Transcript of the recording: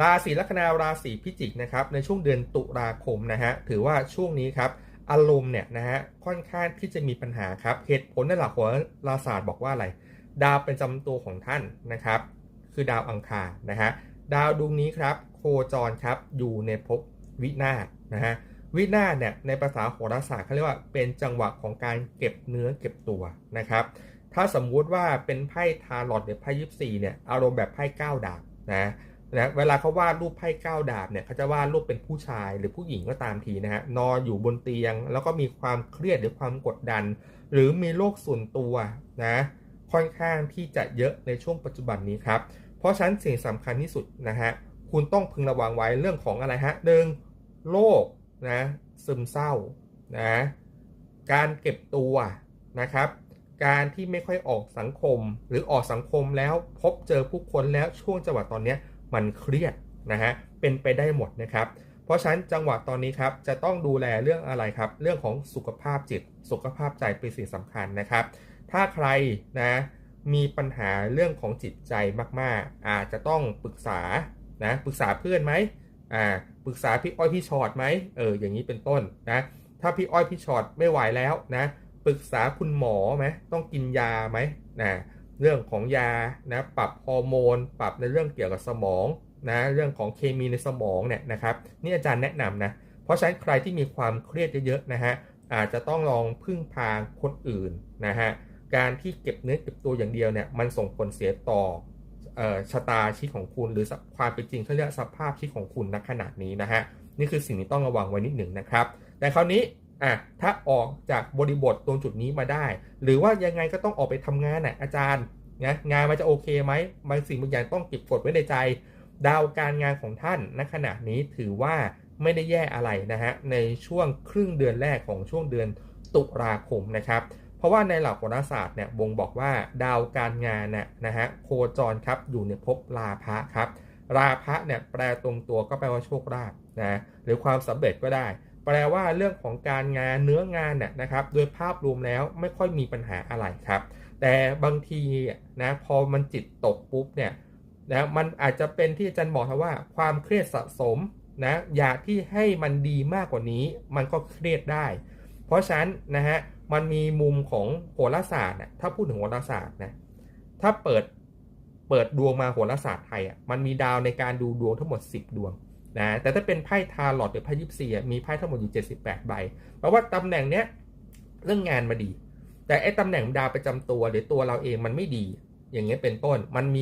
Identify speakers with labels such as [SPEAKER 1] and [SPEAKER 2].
[SPEAKER 1] ราศีลัคนาราศีพิจิกนะครับในช่วงเดือนตุลาคมนะฮะถือว่าช่วงนี้ครับอารมณ์เนี่ยนะฮะค่อนข้างที่จะมีปัญหาครับเหตุผลในหลักโหราศาสตร์บอกว่าอะไร ดาวเป็นจำตัวของท่านนะครับ คือดาวอังคารนะฮะดาวดวงนี้ครับโคจรครับอยู่ในภพวินาศนะฮะวินาศเนี่ยในภาษาโหราศาสตร์เขาเรียกว่าเป็นจังหวะของการเก็บเนื้อเก็บตัวนะครับ ถ้าสมมุติว่าเป็นไพ่ทาร์ลอตหรือไพ่ยิปซีเนี่ยอารมณ์แบบไพ่ก้าดาบนะ นะเวลาเขาวาดรูปไพ่เก้าดาบเนี่ยเขาจะวาดรูปเป็นผู้ชายหรือผู้หญิงก็ตามทีนะฮะนอนอยู่บนเตียง แล้วก็มีความเครียดหรือความกดดัน หรือมีโรคส่วนตัวนะค่อนข้างที่จะเยอะในช่วงปัจจุบันนี้ครับ เพราะฉะนั้นสิ่งสำคัญที่สุดนะฮะคุณต้องพึงระวังไว้เรื่องของอะไรฮะหนึ่งโรคนะซึมเศร้านะการเก็บตัวนะครับการที่ไม่ค่อยออกสังคมหรือออกสังคมแล้วพบเจอผู้คนแล้วช่วงจังหวะตอนนี้ มันเครียดนะฮะเป็นไปได้หมดนะครับ เพราะฉะนั้นจังหวะตอนนี้ครับจะต้องดูแลเรื่องอะไรครับ เรื่องของสุขภาพจิต สุขภาพใจเป็นสิ่งสำคัญนะครับ ถ้าใครนะมีปัญหาเรื่องของจิตใจมาก ๆ อาจจะต้องปรึกษานะปรึกษาเพื่อนไหมอ่าปรึกษาพี่อ้อยพี่ชอตไหมเอออย่างนี้เป็นต้นนะถ้าพี่อ้อยพี่ชอตไม่ไหวแล้วนะปรึกษาคุณหมอไหมต้องกินยาไหมนะ เรื่องของยานะปรับฮอร์โมน ปรับในเรื่องเกี่ยวกับสมองนะเรื่องของเคมีในสมองเนี่ยนะครับนี่อาจารย์แนะนำนะเพราะฉะนั้นใครที่มีความเครียดเยอะๆนะฮะอาจจะต้องลองพึ่งพาคนอื่นนะฮะการที่เก็บเนื้อเก็บตัวอย่างเดียวเนี่ยมันส่งผลเสียต่อชะตาชีวิตของคุณ หรือความเป็นจริงเขาเรียกสภาพชีวิตของคุณณขณะนี้นะฮะนี่คือสิ่งที่ต้องระวังไว้นิดหนึ่งนะครับ แต่คราวนี้ อะถ้าออกจากบริบทตรงจุดนี้มาได้ หรือว่ายังไงก็ต้องออกไปทำงานน่ะอาจารย์นะงานมันจะโอเคไหมบางสิ่งบางอย่างต้องเก็บกดไว้ในใจ ดาวการงานของท่านณขณะนี้ถือว่าไม่ได้แย่อะไรนะฮะในช่วงครึ่งเดือนแรกของช่วงเดือนตุลาคมนะครับ เพราะว่าในหลักโหราศาสตร์เนี่ยบ่งบอกว่าดาวการงานน่ะนะฮะโคจรครับอยู่ในภพราพะครับ ราพะเนี่ยแปลตรงตัวก็แปลว่าโชคลาภนะหรือความสำเร็จก็ได้ แปลว่าเรื่องของการงานเนื้องานเนี่ยนะครับ โดยภาพรวมแล้วไม่ค่อยมีปัญหาอะไรครับ แต่บางทีนะพอมันจิตตกปุ๊บเนี่ยนะมันอาจจะเป็นที่อาจารย์บอกว่าความเครียดสะสมนะอยากที่ให้มันดีมากกว่านี้มันก็เครียดได้ เพราะฉะนั้นนะฮะมันมีมุมของโหราศาสตร์นะถ้าพูดถึงโหราศาสตร์นะถ้าเปิดเปิดดวงมาโหราศาสตร์ไทยอะมันมีดาวในการดูดวงทั้งหมด 10 ดวง นะแต่ถ้าเป็นไพ่ทาร์ลอตหรือไพ่ยิปซีมีไพ่ทั้งหมดอยู่ 78 ใบแปลว่าตำแหน่งเนี้ยเรื่องงานมาดี แต่ไอ้ตำแหน่งดาวประจำตัวหรือตัวเราเองมันไม่ดี อย่างเงี้ยเป็นต้นมันมี